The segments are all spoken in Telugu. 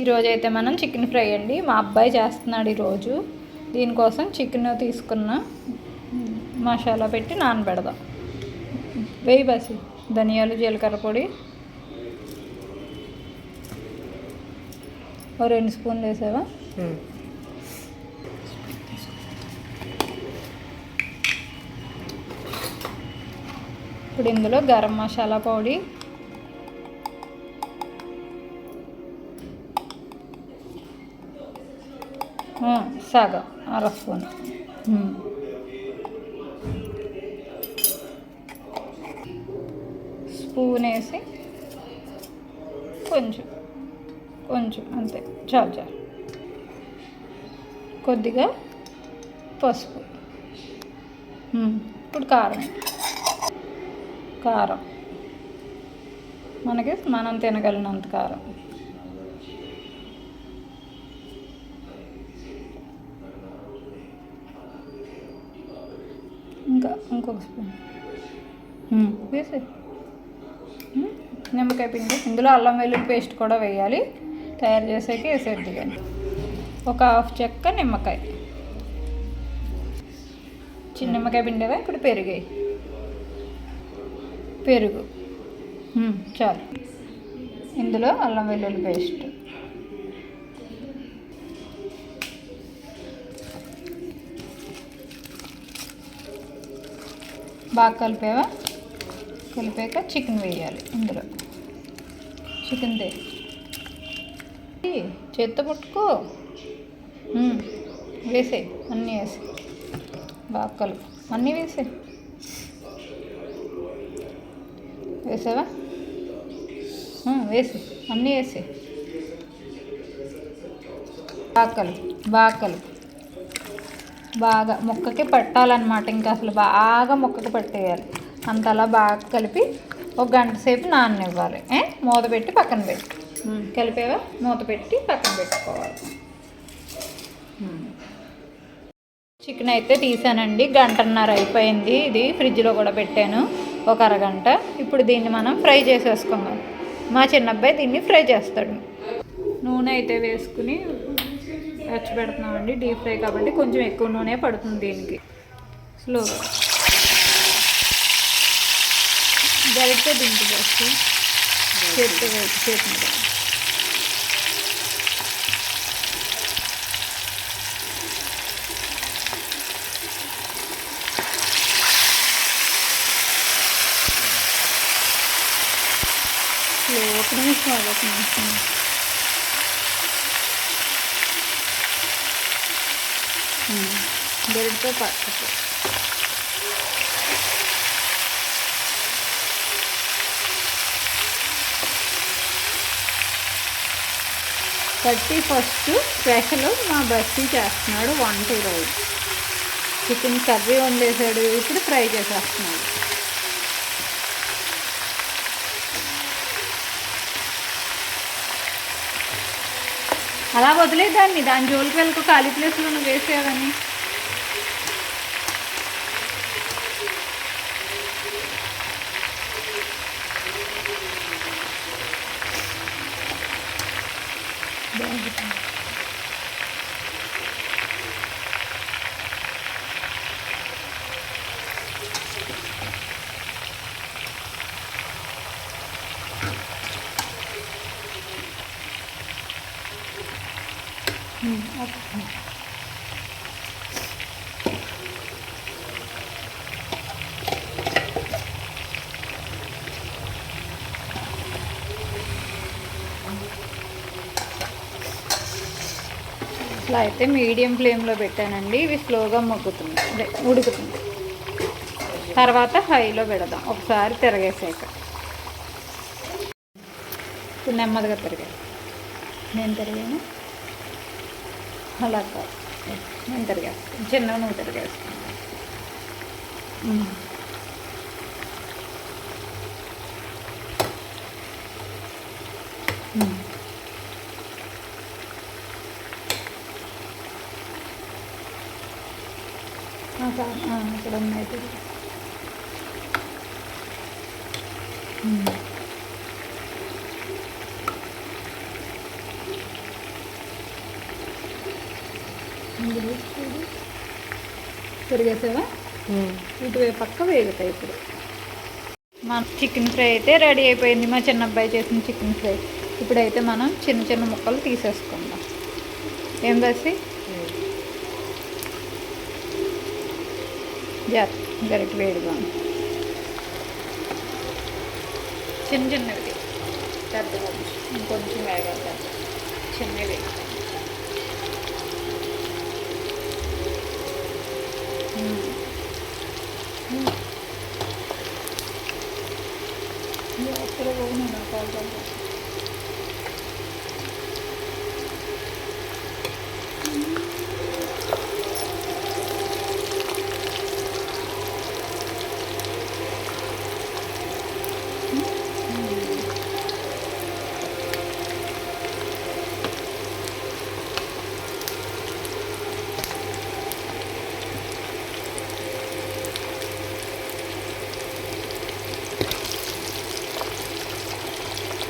ఈరోజు అయితే మనం చికెన్ ఫ్రై అండి. మా అబ్బాయి చేస్తున్నాడు ఈరోజు. దీనికోసం చికెన్ తీసుకున్న మసాలా పెట్టి నానబెడదాం. వేయి బసి ధనియాలు జీలకర్ర పొడి. ఓ రెండు స్పూన్లు వేసావా? ఇప్పుడు ఇందులో గరం మసాలా పొడి ఆ, సగం అర స్పూన్ స్పూన్ వేసి కొంచెం కొంచెం అంతే చాలు చాలు కొద్దిగా పసుపు ఇప్పుడు కారం కారం మనకి మనం తినగలిగినంత కారం ఇంకా ఇంకొక స్పూన్. వేసి వేసే నిమ్మకాయ పిండి. ఇందులో అల్లం వెల్లుల్లి పేస్ట్ కూడా వేయాలి. తయారు చేసాక వేసేది కానీ ఒక హాఫ్ చెక్క నిమ్మకాయ. చిన్న నిమ్మకాయ పిండిగా ఇప్పుడు పెరిగాయి పెరుగు. చాలు. ఇందులో అల్లం వెల్లుల్లి పేస్ట్. బాగా కలిపావా? కలిపాక చికెన్ వేయాలి ఇందులో. చికెన్ దే. చేత్త పట్టుకో వేసే వేసేయ్ అన్నీ వేసి. బాగా కలుపు. అన్నీ వేసే. వేసావా? వేసి. అన్నీ వేసి. బాగా కలుపు. బాగా కలుపు. బాగా ముక్కకి పట్టాలన్నమాట. ఇంకా అసలు బాగా ముక్కకి పట్టేయాలి. అంతలా బాగా కలిపి ఒక గంట సేపు నాననివ్వాలి. ఏ? మూత పెట్టి పక్కన పెట్టి. కలిపేవా? మూత పెట్టి పక్కన పెట్టుకోవాలి. చికెన్ అయితే తీసానండి. గంటన్నర అయిపోయింది. ఇది ఫ్రిడ్జ్లో కూడా పెట్టాను. ఒక అరగంట. ఇప్పుడు దీన్ని మనం ఫ్రై చేసేసుకుందాం. మా చిన్నబ్బాయి దీన్ని ఫ్రై చేస్తాడు. నూనె అయితే వేసుకుని రచ్చ పెడుతున్నామండి డీప్ ఫ్రై కాబట్టి కొంచెం ఎక్కువ నూనె పడుతుంది దీనికి. స్లోగా డైరెక్ట్గా దింపు బస్సు చేతితో చేతి మీద ఒక నిమిషం ఒక నిమిషం. గరిటతో పట్టుకో థర్టీ ఫస్ట్ స్పెషల్ మా బస్సీ చేస్తున్నాడు వంట ఈరోజు. చికెన్ కర్రీ వండేసాడు ఇప్పుడు ఫ్రై చేసేస్తున్నాడు. అలా వదిలేదాన్ని. దాని జోలికి వెళ్ళకు ఖాళీ ప్లేస్లో నువ్వు వేసేవని ఇట్లా అయితే మీడియం ఫ్లేమ్లో పెట్టానండి. ఇవి స్లోగా మగ్గుతుంది. అదే ఉడుకుతుంది. తర్వాత హైలో పెడదాం. ఒకసారి తిరగేసాక. ఇప్పుడు నెమ్మదిగా తిరిగాను నేను తిరిగాను. అలా కాదు. నేను తిరిగేస్తాను. చిన్నగా నువ్వు తిరిగేస్తాను ఇక్కడ ఉన్నాయి. తిరిగేసావా ఇటువైపు పక్క వేగతాయి ఇప్పుడు. మా చికెన్ ఫ్రై అయితే రెడీ అయిపోయింది. మా చిన్న అబ్బాయి చేసిన చికెన్ ఫ్రై. ఇప్పుడైతే మనం చిన్న చిన్న ముక్కలు తీసేసుకుందాం. ఏం రాసి జార్ గరిట వేడిగా. చిన్న చిన్నవి పెద్ద ఇంకొంచెం వేగాలి పెద్ద చిన్నవి అక్కడ పోయినా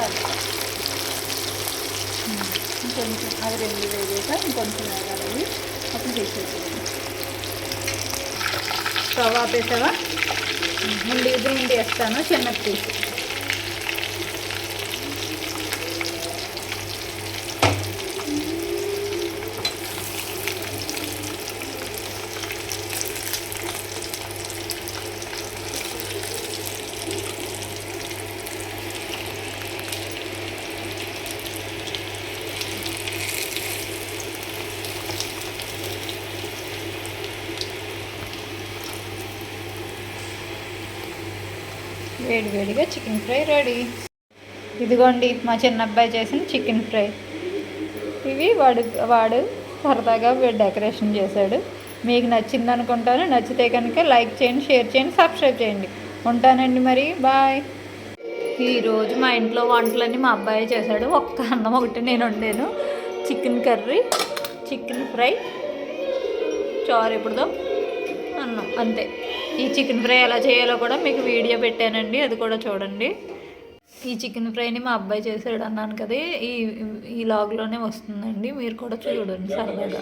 అది ఇంకొంచెం అది రెండు వేగాక ఇంకొంచెం వేగాలి అవి అప్పుడు తీసేసేయాలి స్టవ్ ఆపేసావా? ముందు ఇది ఏంటి వేస్తాను చిన్నది తీసి వేడి వేడిగా చికెన్ ఫ్రై రెడీ. ఇదిగోండి మా చిన్న అబ్బాయి చేసిన చికెన్ ఫ్రై. ఇవి వాడు వాడు సరదాగా డెకరేషన్ చేశాడు. మీకు నచ్చింది అనుకుంటాను. నచ్చితే కనుక లైక్ చేయండి షేర్ చేయండి సబ్స్క్రైబ్ చేయండి. ఉంటానండి మరి. బాయ్. ఈరోజు మా ఇంట్లో వంటలన్నీ మా అబ్బాయి చేశాడు. ఒక్క అన్నం ఒకటి నేను వండాను. చికెన్ కర్రీ చికెన్ ఫ్రై చారు ఎప్పుడుదో అన్నం అంతే. ఈ చికెన్ ఫ్రై ఎలా చేయాలో కూడా మీకు వీడియో పెట్టానండి అది కూడా చూడండి. ఈ చికెన్ ఫ్రైని మా అబ్బాయి చేసాడు అన్నాను కదా ఈ ఈ లాగ్లోనే వస్తుందండి మీరు కూడా చూడండి సరదాగా.